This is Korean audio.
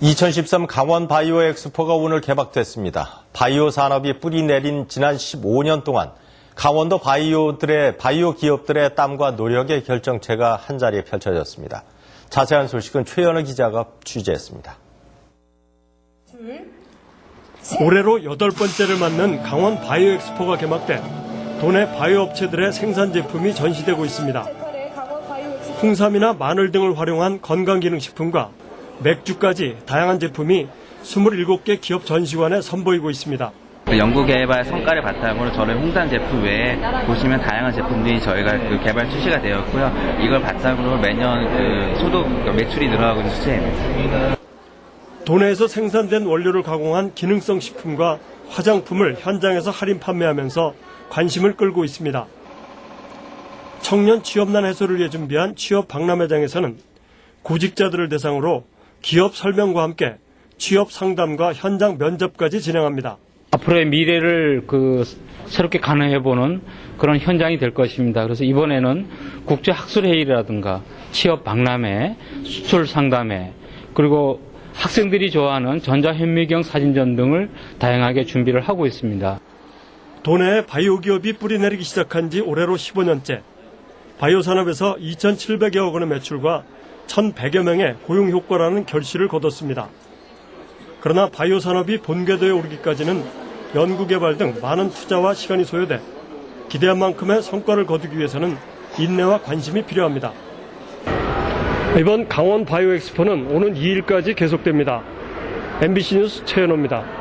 2013 강원 바이오 엑스포가 오늘 개막됐습니다. 바이오 산업이 뿌리 내린 지난 15년 동안 강원도 바이오들의 바이오 기업들의 땀과 노력의 결정체가 한 자리에 펼쳐졌습니다. 자세한 소식은 최연우 기자가 취재했습니다. 올해로 여덟 번째를 맞는 강원 바이오 엑스포가 개막돼 도내 바이오 업체들의 생산 제품이 전시되고 있습니다. 홍삼이나 마늘 등을 활용한 건강기능식품과 맥주까지 다양한 제품이 27개 기업 전시관에 선보이고 있습니다. 그 연구 개발 성과를 바탕으로 저는 홍삼 제품 외에 보시면 다양한 제품들이 저희가 그 개발 출시가 되었고요. 이걸 바탕으로 매년 그 소득 매출이 늘어나고 있는 추세입니다. 도내에서 생산된 원료를 가공한 기능성 식품과 화장품을 현장에서 할인 판매하면서 관심을 끌고 있습니다. 청년 취업난 해소를 위해 준비한 취업 박람회장에서는 구직자들을 대상으로 기업 설명과 함께 취업 상담과 현장 면접까지 진행합니다. 앞으로의 미래를 그 새롭게 가능해보는 그런 현장이 될 것입니다. 그래서 이번에는 국제 학술회의라든가 취업 박람회, 수출 상담회, 그리고 학생들이 좋아하는 전자현미경 사진전 등을 다양하게 준비를 하고 있습니다. 도내에 바이오 기업이 뿌리내리기 시작한 지 올해로 15년째. 바이오 산업에서 2,700여억 원의 매출과 1,100여 명의 고용 효과라는 결실을 거뒀습니다. 그러나 바이오 산업이 본궤도에 오르기까지는 연구개발 등 많은 투자와 시간이 소요돼 기대한 만큼의 성과를 거두기 위해서는 인내와 관심이 필요합니다. 이번 강원 바이오 엑스포는 오는 2일까지 계속됩니다. MBC 뉴스 최현호입니다.